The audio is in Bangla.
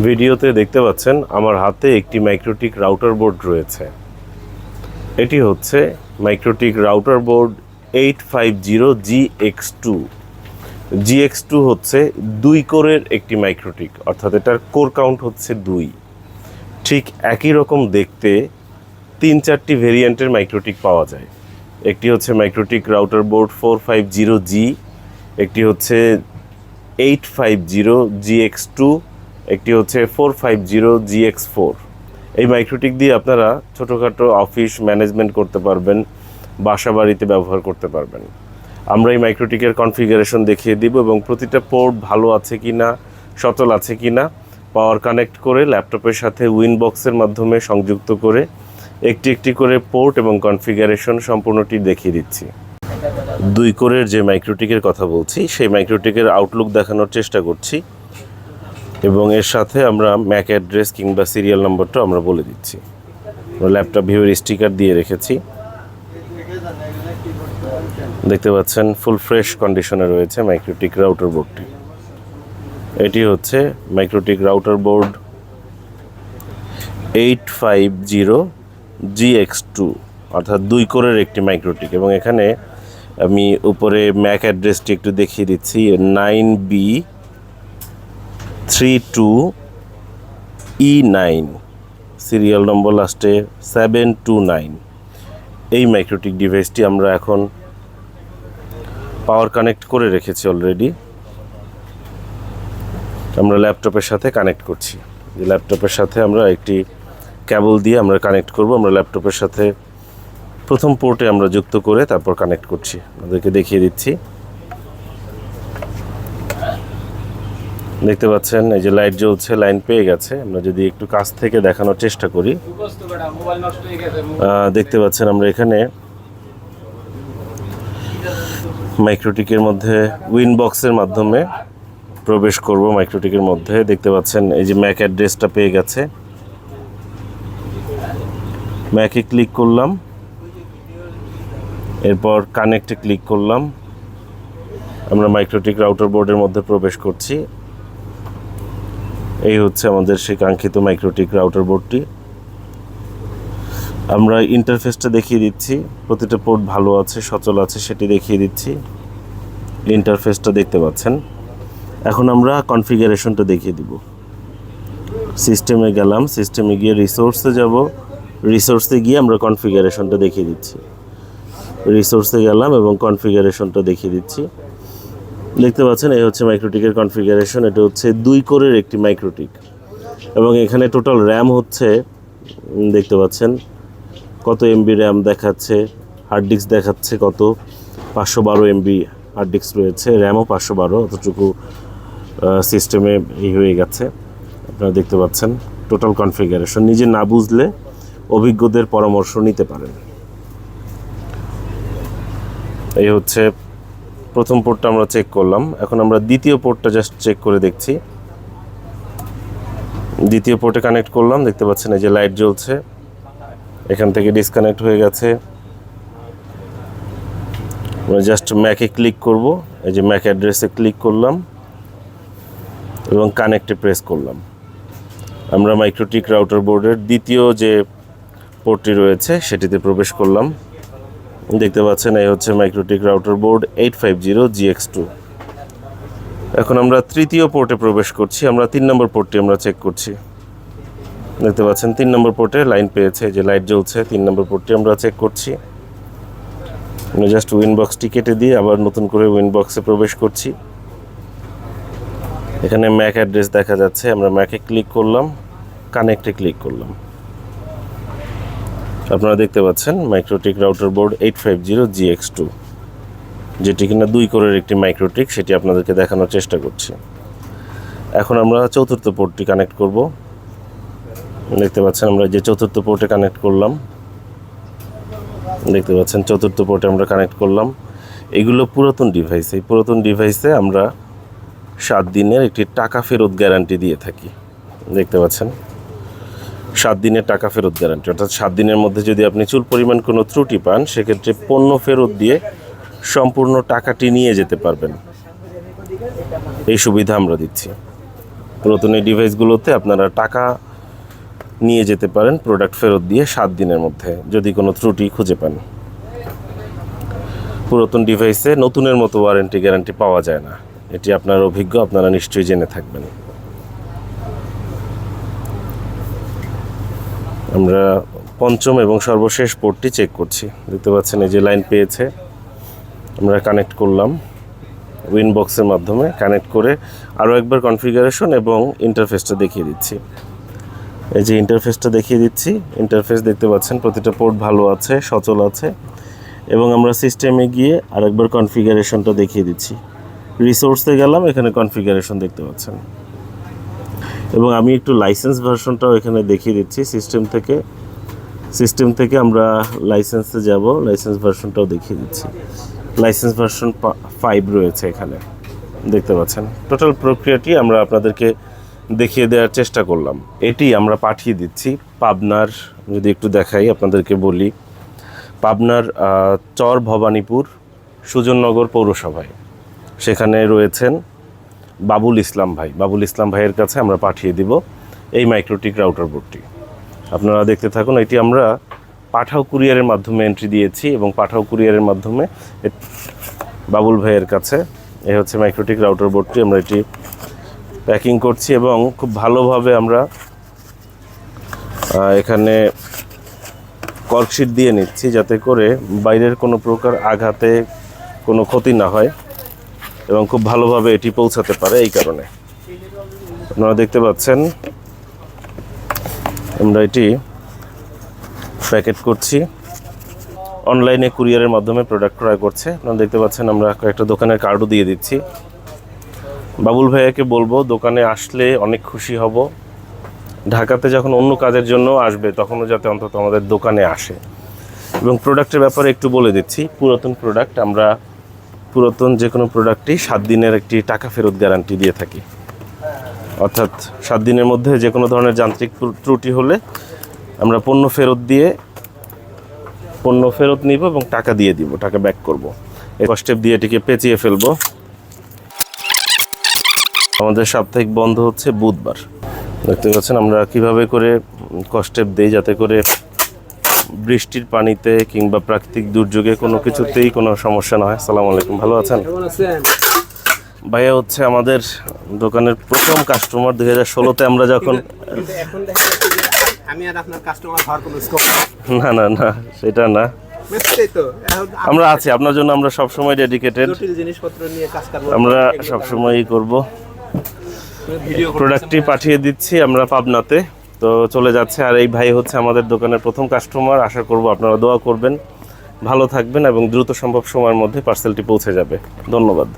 ভিডিওতে দেখতে পাচ্ছেন আমার হাতে একটি মাইক্রোটিক রাউটার বোর্ড রয়েছে। এটি হচ্ছে MikroTik router board eight five zero G X two. G X two হচ্ছে দুই কোরের একটি মাইক্রোটিক, অর্থাৎ এটার কোর কাউন্ট হচ্ছে দুই। ঠিক একই রকম দেখতে তিন চারটি ভেরিয়েন্টের মাইক্রোটিক পাওয়া যায়। একটি হচ্ছে MikroTik router board four five zero G, একটি হচ্ছে eight five zero G X two একটি হচ্ছে four five zero G X four এই মাইক্রোটিক দিয়ে আপনারা ছোটোখাটো অফিস ম্যানেজমেন্ট করতে পারবেন বাসা বাড়িতে ব্যবহার করতে পারবেন। আমরা এই মাইক্রোটিকের কনফিগারেশন দেখিয়ে দিব এবং প্রতিটা পোর্ট ভালো আছে কি না সচল আছে কি না পাওয়ার কানেক্ট করে ল্যাপটপের সাথে উইন বক্সের মাধ্যমে সংযুক্ত করে একটি একটি করে পোর্ট এবং কনফিগারেশন সম্পূর্ণটি দেখিয়ে দিচ্ছি। দুই কোরের যে মাইক্রোটিকের কথা বলছি, সেই মাইক্রোটিকের আউটলুক দেখানোর চেষ্টা করছি। এবং এর সাথে আমরা ম্যাক অ্যাড্রেস কিংবা সিরিয়াল নম্বরটা আমরা বলে দিচ্ছি। ল্যাপটপ ভিউয়ের স্টিকার দিয়ে রেখেছি। দেখতে পাচ্ছেন, ফুল ফ্রেশ কন্ডিশনে রয়েছে মাইক্রোটিক রাউটার বোর্ডটি। এটি হচ্ছে MikroTik router board eight five zero G X two, অর্থাৎ দুই কোরের একটি মাইক্রোটিক এবং এখানে আমি উপরে ম্যাক অ্যাড্রেসটি একটু দেখিয়ে দিচ্ছি, nine B three two E nine serial number লাস্টে সেভেন টু নাইন এই মাইক্রোটিক ডিভাইসটি আমরা এখন পাওয়ার কানেক্ট করে রেখেছি অলরেডি আমরা ল্যাপটপের সাথে কানেক্ট করছি। যে ল্যাপটপের সাথে আমরা একটি কেবল দিয়ে আমরা কানেক্ট করব। আমরা ল্যাপটপের সাথে প্রথম পোর্টে আমরা যুক্ত করে তারপর কানেক্ট করছি। আপনাদেরকে দেখিয়ে দিচ্ছি। দেখতে পাচ্ছেন, এই যে লাইট জ্বলছে, লাইন পেয়ে গেছে। আমরা যদি একটু কাছ থেকে দেখানোর চেষ্টা করি। দেখতে পাচ্ছেন আমরা এখানে মাইক্রোটিকের মধ্যে উইন বক্সের মাধ্যমে প্রবেশ করব মাইক্রোটিকের মধ্যে। দেখতে পাচ্ছেন, এই যে ম্যাক অ্যাড্রেসটা পেয়ে গেছে। ম্যাকে ক্লিক করলাম। এরপর কানেক্টে ক্লিক করলাম। আমরা মাইক্রোটিক রাউটার বোর্ডের মধ্যে প্রবেশ করছি। এই হচ্ছে আমাদের সেই কাঙ্ক্ষিত মাইক্রোটিক রাউটার বোর্ডটি আমরা ইন্টারফেসটা দেখিয়ে দিচ্ছি। প্রতিটা পোর্ট ভালো আছে, সচল আছে, সেটি দেখিয়ে দিচ্ছি। ইন্টারফেসটা দেখতে পাচ্ছেন। এখন আমরা কনফিগারেশনটা দেখিয়ে দিব। সিস্টেমে গেলাম সিস্টেমে গিয়ে রিসোর্সে যাব। রিসোর্সে গিয়ে আমরা কনফিগারেশনটা দেখিয়ে দিচ্ছি। রিসোর্সে গেলাম এবং কনফিগারেশনটা দেখিয়ে দিচ্ছি। দেখতে পাচ্ছেন, এই হচ্ছে মাইক্রোটিকের কনফিগারেশন এটা হচ্ছে দুই কোরের একটি মাইক্রোটিক এবং এখানে টোটাল র্যাম হচ্ছে দেখতে পাচ্ছেন, কত এমবি র্যাম দেখাচ্ছে হার্ড ডিস্ক দেখাচ্ছে কত, পাঁচশো বারো এমবি হার্ড ডিস্ক রয়েছে র্যামও পাঁচশো বারো, অতটুকু সিস্টেমে এই হয়ে গেছে। আপনারা দেখতে পাচ্ছেন টোটাল কনফিগারেশন নিজে না বুঝলে অভিজ্ঞদের পরামর্শ নিতে পারেন। এই হচ্ছে প্রথম পোর্টটা আমরা চেক করলাম। এখন আমরা দ্বিতীয় পোর্টটা জাস্ট চেক করে দেখছি। দ্বিতীয় পোর্টে কানেক্ট করলাম, দেখতে পাচ্ছেন এই যে লাইট জ্বলছে। এখান থেকে ডিসকানেক্ট হয়ে গেছে। জাস্ট ম্যাকে ক্লিক করব। এই যে ম্যাক অ্যাড্রেসে ক্লিক করলাম এবং কানেক্টে প্রেস করলাম। আমরা মাইক্রোটিক রাউটার বোর্ডের দ্বিতীয় যে পোর্টটি রয়েছে, সেটিতে প্রবেশ করলাম। দেখতে পাচ্ছেন, এই হচ্ছে MikroTik router board eight five zero G X two এখন আমরা তৃতীয় পোর্টে প্রবেশ করছি, আমরা তিন নম্বর পোর্টটি আমরা চেক করছি। দেখতে পাচ্ছেন, তিন নম্বর পোর্টে লাইন পেয়েছে যে লাইট জ্বলছে, তিন নম্বর পোর্টটি আমরা চেক করছি। আমরা জাস্ট উইনবক্সটি কেটে দিয়ে আবার নতুন করে উইনবক্সে প্রবেশ করছি। এখানে ম্যাক অ্যাড্রেস দেখা যাচ্ছে, আমরা ম্যাকে ক্লিক করলাম কানেক্টে ক্লিক করলাম। আপনারা দেখতে পাচ্ছেন MikroTik router board eight five zero G X two যেটি কিনা দুই কোরের একটি মাইক্রোটিক সেটি আপনাদেরকে দেখানোর চেষ্টা করছি। এখন আমরা চতুর্থ পোর্টটি কানেক্ট করব। দেখতে পাচ্ছেন আমরা যে চতুর্থ পোর্টে কানেক্ট করলাম, দেখতে পাচ্ছেন চতুর্থ পোর্টে আমরা কানেক্ট করলাম। এগুলো পুরাতন ডিভাইস এই পুরাতন ডিভাইসে আমরা সাত দিনের একটি টাকা ফেরত গ্যারান্টি দিয়ে থাকি। দেখতে পাচ্ছেন? সাত দিনের টাকা ফেরত গ্যারান্টি অর্থাৎ সাত দিনের মধ্যে যদি আপনি চুল পরিমাণ কোনো ত্রুটি পান, সেক্ষেত্রে পণ্য ফেরত দিয়ে সম্পূর্ণ টাকাটি নিয়ে যেতে পারবেন। এই সুবিধা আমরা দিচ্ছি। পুরাতন এই ডিভাইসগুলোতে আপনারা টাকা নিয়ে যেতে পারেন প্রোডাক্ট ফেরত দিয়ে সাত দিনের মধ্যে, যদি কোনো ত্রুটি খুঁজে পান। পুরাতন ডিভাইসে নতুনের মতো ওয়ারেন্টি গ্যারান্টি পাওয়া যায় না। এটি আপনার অভিজ্ঞ, আপনারা নিশ্চয়ই জেনে থাকবেন। আমরা পঞ্চম এবং সর্বশেষ পোর্টটি চেক করছি। দেখতে পাচ্ছেন এই যে লাইন পেয়েছে। আমরা কানেক্ট করলাম। উইন বক্সের মাধ্যমে কানেক্ট করে আরও একবার কনফিগারেশন এবং ইন্টারফেসটা দেখিয়ে দিচ্ছি। এই যে ইন্টারফেসটা দেখিয়ে দিচ্ছি। ইন্টারফেস দেখতে পাচ্ছেন প্রতিটা পোর্ট ভালো আছে, সচল আছে এবং আমরা সিস্টেমে গিয়ে আরেকবার কনফিগারেশনটা দেখিয়ে দিচ্ছি। রিসোর্সে গেলাম, এখানে কনফিগারেশন দেখতে পাচ্ছেন। এবং আমি একটু লাইসেন্স ভার্সনটাও এখানে দেখিয়ে দিচ্ছি। সিস্টেম থেকে সিস্টেম থেকে আমরা লাইসেন্সে যাব লাইসেন্স ভার্সনটাও দেখিয়ে দিচ্ছি। লাইসেন্স ভার্সন ফাইভ রয়েছে এখানে। দেখতে পাচ্ছেন? টোটাল প্রক্রিয়াটি আমরা আপনাদেরকে দেখিয়ে দেওয়ার চেষ্টা করলাম। এটি আমরা পাঠিয়ে দিচ্ছি পাবনার, যদি একটু দেখাই আপনাদেরকে বলি। পাবনার চর ভবানীপুর সুজননগর পৌরসভায়। সেখানে রয়েছেন বাবুল ইসলাম ভাই। বাবুল ইসলাম ভাইয়ের কাছে আমরা পাঠিয়ে দিব এই মাইক্রোটিক রাউটার বোর্ডটি। আপনারা দেখতে থাকুন, এটি আমরা পাঠাও কুরিয়ারের মাধ্যমে এন্ট্রি দিয়েছি এবং পাঠাও কুরিয়ারের মাধ্যমে বাবুল ভাইয়ের কাছে এ হচ্ছে মাইক্রোটিক রাউটার বোর্ডটি। আমরা এটি প্যাকিং করছি এবং খুব ভালোভাবে আমরা এখানে কর্কশিট দিয়ে নিচ্ছি যাতে করে বাইরের কোনো প্রকার আঘাতে কোনো ক্ষতি না হয়। এবং খুব ভালোভাবে এটি পৌঁছাতে পারে এই কারণে। আপনারা দেখতে পাচ্ছেন, আমরা এটি প্যাকেট করছি। অনলাইনে কুরিয়ারের মাধ্যমে প্রোডাক্ট ক্রয় করছে। আপনারা দেখতে পাচ্ছেন, আমরা কয়েকটা দোকানের কার্ডও দিয়ে দিচ্ছি। বাবুল ভাইয়াকে বলব, দোকানে আসলে অনেক খুশি হব। ঢাকাতে যখন অন্য কাজের জন্য আসবে, তখনও যাতে অন্তত আমাদের দোকানে আসে। এবং প্রোডাক্টের ব্যাপারে একটু বলে দিচ্ছি, পুরাতন প্রোডাক্ট আমরা পুরাতন যে কোনো প্রোডাক্টই সাত দিনের একটি টাকা ফেরত গ্যারান্টি দিয়ে থাকি। অর্থাৎ সাত দিনের মধ্যে যে কোনো ধরনের যান্ত্রিক ত্রুটি হলে আমরা পণ্য ফেরত দিয়ে পণ্য ফেরত নিব এবং টাকা দিয়ে দিব, টাকা ব্যাক করব। এই স্টেপ দিয়ে এটিকে পেঁচিয়ে ফেলব। আমাদের সাপ্তাহিক বন্ধ হচ্ছে বুধবার। দেখতে পাচ্ছেন আমরা কীভাবে করে কস্টেপ দিই যাতে করে বৃষ্টির পানিতে কিংবা প্রাকৃতিক দুর্যোগে কোনো কিছুতেই কোনো সমস্যা না হয় সালাম আলাইকুম। ভালো আছেন? ভাইয়া হচ্ছে আমাদের দোকানের প্রথম কাস্টমার দুই হাজার ষোলোতে আমরা যখন না না না সেটা না। আমরা আছি আপনার জন্য আমরা সবসময় ডেডিকেটেড আমরা সবসময়ই করব। প্রোডাক্টটি পাঠিয়ে দিচ্ছি আমরা পাবনাতে। তো চলে যাচ্ছে। আর এই ভাই হচ্ছে আমাদের দোকানের প্রথম কাস্টমার আশা করব আপনারা দোয়া করবেন। ভালো থাকবেন এবং দ্রুত সম্ভব সময়ের মধ্যে পার্সেলটি পৌঁছে যাবে। ধন্যবাদ।